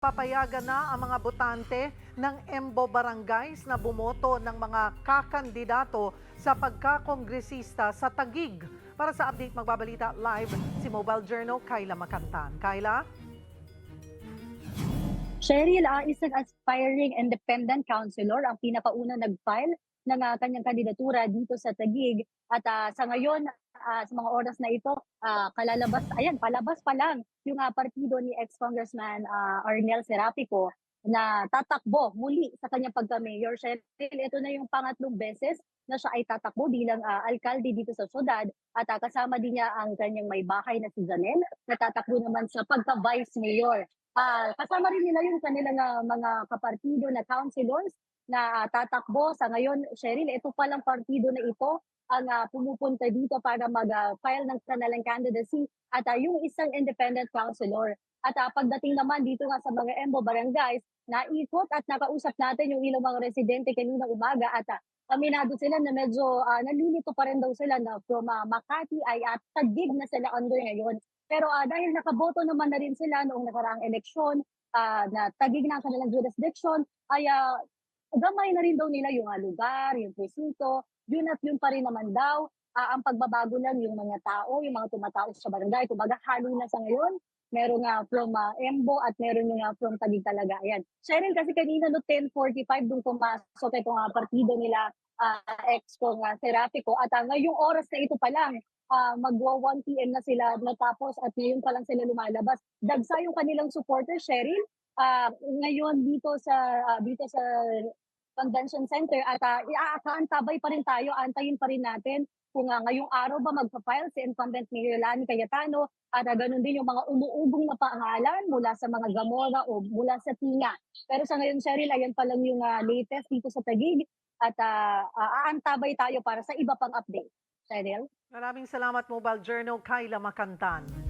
papayagan na ang mga botante ng Embo Barangays na bumoto ng mga kakandidato sa pagkakongresista sa Tagig. Para sa update, magbabalita live si Mobile Journal Kyla Makantan. Kyla? Cheryl, ah, isang aspiring independent councilor ang pinakauna nag-file ng ah, kanyang kandidatura dito sa Taguig. At ah, sa ngayon, ah, sa mga oras na ito, ah, kalalabas, ayan, palabas pa lang yung ah, partido ni ex-congressman ah, Arnel Serapico na tatakbo muli sa kanyang pagka-mayor. Cheryl, ito na yung pangatlong beses na siya ay tatakbo bilang ah, alkalde dito sa syudad at ah, kasama din niya ang kanyang may bahay na si Janel na tatakbo naman sa pagka-vice mayor. Ah, kasama rin nila yung kanilang ah, mga kapartido na councilors na ah, tatakbo sa ngayon. Cheryl, ito palang partido na ito ang ah, pumupunta dito para mag-file ng kanilang candidacy at ah, yung isang independent councilor. At ah, pagdating naman dito nga sa mga Embo barangays, naikot at nakausap natin yung ilang mga residente kanina umaga at ah, aminado sila na medyo ah, nalilito pa rin daw sila na from ah, Makati ay at Taguig na sila under ngayon. Pero ah, dahil nakaboto naman na rin sila noong nakaraang eleksyon ah, na tagig na ang kanilang jurisdiction, ay ah, gamay na rin daw nila yung ah, lugar, yung presinto, yun at yun pa rin naman daw. Ah, ang pagbabago lang yung mga tao, yung mga tumatao sa barangay, kumbaga halo na sa ngayon. Meron nga from ah, Embo at meron nga from Tagig talaga. Ayan. Cheryl, kasi kanina no 10.45 doon pumasok itong ah, partido nila ah, ex ko nga Serapico at ah, ngayong oras na ito pa lang ah, magwa 1 p.m. na sila natapos at ngayon pa lang sila lumalabas. Dagsa yung kanilang supporter, Cheryl. Ah, ngayon dito sa ah, dito sa convention center at uh, pa rin tayo, antayin pa rin natin kung ah, ngayong araw ba magpa-file si incumbent Mayor Lani Cayetano at uh, ganun din yung mga umuugong na pangalan mula sa mga Gamora o mula sa Tinga. Pero sa ngayon, Cheryl, ayan pa lang yung ah, latest dito sa Taguig at uh, aantabay tayo para sa iba pang update. Cheryl? Maraming salamat Mobile Journal Kyla Makantan.